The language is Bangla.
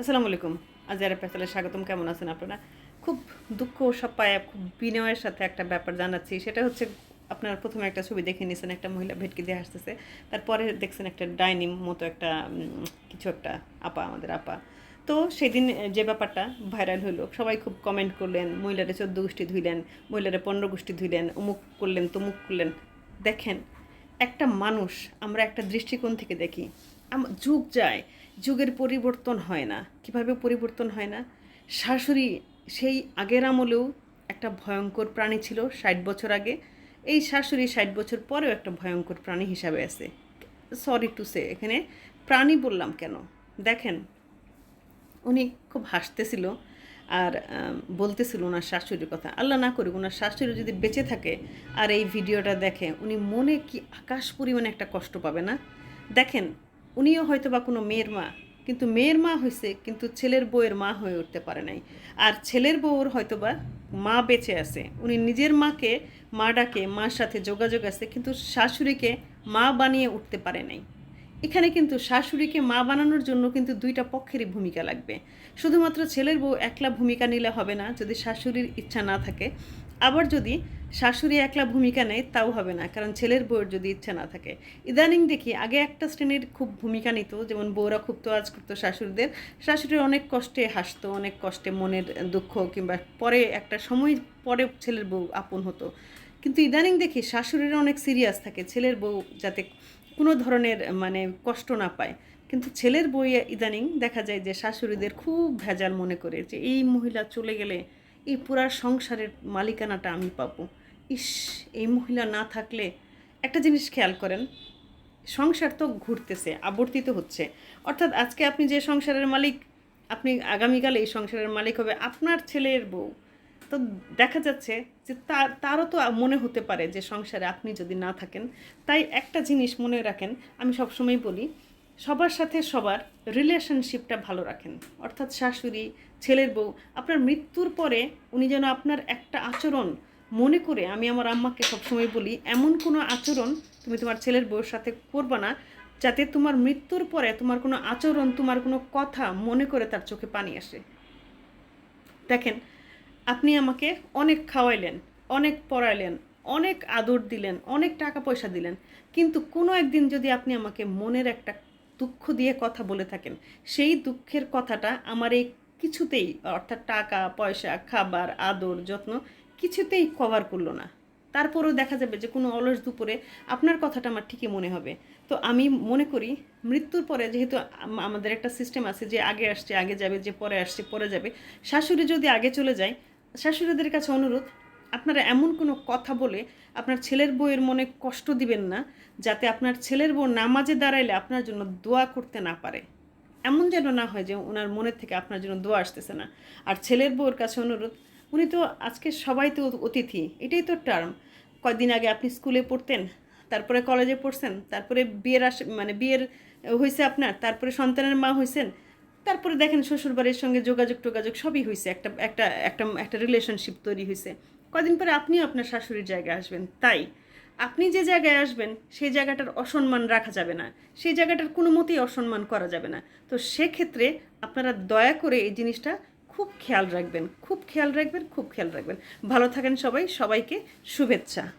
আসসালামু আলাইকুম। আজারা পেতালে স্বাগতম। কেমন আছেন আপনারা? খুব দুঃখ, সব পায়ে খুব বিনয়ের সাথে একটা ব্যাপার জানাচ্ছি। সেটা হচ্ছে আপনার প্রথমে একটা ছবি দেখে নিয়েছেন, একটা মহিলা ভেটকি দিয়ে আসতেছে তারপরে দেখছেন একটা ডাইনিং মতো একটা কিছু একটা আপা, আমাদের আপা। তো সেদিন যে ব্যাপারটা ভাইরাল হলো, সবাই খুব কমেন্ট করলেন, মহিলারা চোদ্দ গোষ্ঠী ধুইলেন, মহিলারা পনেরো গোষ্ঠী ধুইলেন, অমুক করলেন, তমুক করলেন। দেখেন, একটা মানুষ আমরা একটা দৃষ্টিকোণ থেকে দেখি যুগ যায়, যুগের পরিবর্তন হয় না। কীভাবে পরিবর্তন হয় না? শাশুড়ি সেই আগের আমলেও একটা ভয়ঙ্কর প্রাণী ছিল ষাট বছর আগে। এই শাশুড়ি ষাট বছর পরেও একটা ভয়ঙ্কর প্রাণী হিসাবে আছে। সরি টু সে এখানে প্রাণী বললাম কেন? দেখেন, উনি খুব হাসতেছিল আর বলতেছিল ওনার শাশুড়ির কথা। আল্লাহ না করুক, ওনার শাশুড়ি যদি বেঁচে থাকে আর এই ভিডিওটা দেখে, উনি মনে কি আকাশ পরিমাণে একটা কষ্ট পাবে না? দেখেন উনিও হয়তো বা কোনো মেয়ের মা, কিন্তু মেয়ের মা হয়েছে কিন্তু ছেলের বউয়ের মা হয়ে উঠতে পারে নাই। আর ছেলের বউর হয়তো বা মা বেঁচে আছে। উনি নিজের মাকে, মা ডাকে, মার সাথে যোগাযোগ আছে, কিন্তু শাশুড়িকে মা বানিয়ে উঠতে পারে নাই। এখানে কিন্তু শাশুড়িকে মা বানানোর জন্য কিন্তু দুইটা পক্ষেরই ভূমিকা লাগবে। শুধুমাত্র ছেলের বউ একলা ভূমিকা নিলে হবে না, যদি শাশুড়ির ইচ্ছা না থাকে। আবার যদি শাশুড়ি একলা ভূমিকা নেয়, তাও হবে না, কারণ ছেলের বউয়ের যদি ইচ্ছা না থাকে। ইদানিং দেখি আগে একটা শ্রেণির খুব ভূমিকা নিত, যেমন বউরা খুব তোয়াজ করতো শাশুড়িদের। শাশুড়ির অনেক কষ্টে হাসতো, অনেক কষ্টে মনের দুঃখ কিংবা পরে একটা সময় পরে ছেলের বউ আপন হতো। কিন্তু ইদানিং দেখি শাশুড়িরা অনেক সিরিয়াস থাকে, ছেলের বউ যাতে কোনো ধরনের মানে কষ্ট না পায়। কিন্তু ছেলের বই ইদানিং দেখা যায় যে শাশুড়িদের খুব ভেজাল মনে করে, যে এই মহিলা চলে গেলে এই পুরা সংসারের মালিকানাটা আমি পাবো। ইস, এই মহিলা না থাকলে একটা জিনিস খেয়াল করেন, সংসার তো ঘুরতেছে, আবর্তিত হচ্ছে। অর্থাৎ আজকে আপনি যে সংসারের মালিক, আপনি আগামীকালে এই সংসারের মালিক হবে আপনার ছেলের বউ। তো দেখা যাচ্ছে যে তার তারও তো মনে হতে পারে যে সংসারে আপনি যদি না থাকেন, তাই একটা জিনিস মনে রাখেন, আমি সবসময় বলি সবার সাথে সবার রিলেশনশিপটা ভালো রাখেন। অর্থাৎ শাশুড়ি, ছেলের বউ, আপনার মৃত্যুর পরে উনি যেন আপনার একটা আচরণ মনে করে, আমি আমার আম্মাকে সবসময় বলি, এমন কোনো আচরণ তুমি তোমার ছেলের বউয়ের সাথে করবা না, যাতে তোমার মৃত্যুর পরে তোমার কোনো আচরণ, তোমার কোনো কথা মনে করে তার চোখে পানি আসে। দেখেন, আপনি আমাকে অনেক খাওয়াইলেন, অনেক পড়াইলেন, অনেক আদর দিলেন, অনেক টাকা পয়সা দিলেন, কিন্তু কোনো একদিন যদি আপনি আমাকে মনের একটা দুঃখ দিয়ে কথা বলে থাকেন। সেই দুঃখের কথাটা আমার এই কিছুতেই, অর্থাৎ টাকা, পয়সা, খাবার, আদর, যত্ন কিছুতেই কভার করল না। তারপরেও দেখা যাবে যে কোনো অলস দুপুরে আপনার কথাটা আমার ঠিকই মনে হবে। তো আমি মনে করি মৃত্যুর পরে যেহেতু আমাদের একটা সিস্টেম আছে যে আগে আসছে, আগে যাবে, যে পরে আসছে, পরে যাবে। শাশুড়ি যদি আগে চলে যায়, শাশুড়িদের কাছে অনুরোধ আপনারা এমন কোনো কথা বলে আপনার ছেলের বউয়ের মনে কষ্ট দিবেন না, যাতে আপনার ছেলের বউ নামাজে দাঁড়াইলে আপনার জন্য দোয়া করতে না পারে। এমন যেন না হয় যে ওনার মনের থেকে আপনার জন্য দোয়া আসতেছে না। আর ছেলের বউয়ের কাছে অনুরোধ, উনি তো আজকে সবাই তো অতিথি, এটাই তো টার্ম। কয়দিন আগে আপনি স্কুলে পড়তেন, তারপরে কলেজে পড়ছেন, তারপরে বিয়ের আস মানে বিয়ের হয়েছে আপনার, তারপরে সন্তানের মা হয়েছেন তারপরে দেখেন শ্বশুরবাড়ির সঙ্গে যোগাযোগ টোগাযোগ সবই হয়েছে একটা একটা একটা একটা রিলেশনশিপ তৈরি হয়েছে কদিন পরে আপনি আপনার শাশুড়ির জায়গায় আসবেন। তাই আপনি যে জায়গায় আসবেন, সেই জায়গাটার অসম্মান রাখা যাবে না। সেই জায়গাটার কোনো মতেই অসম্মান করা যাবে না। তো সেক্ষেত্রে আপনারা দয়া করে এই জিনিসটা খুব খেয়াল রাখবেন। খুব খেয়াল রাখবেন, খুব খেয়াল রাখবেন। ভালো থাকেন সবাই। সবাইকে শুভেচ্ছা।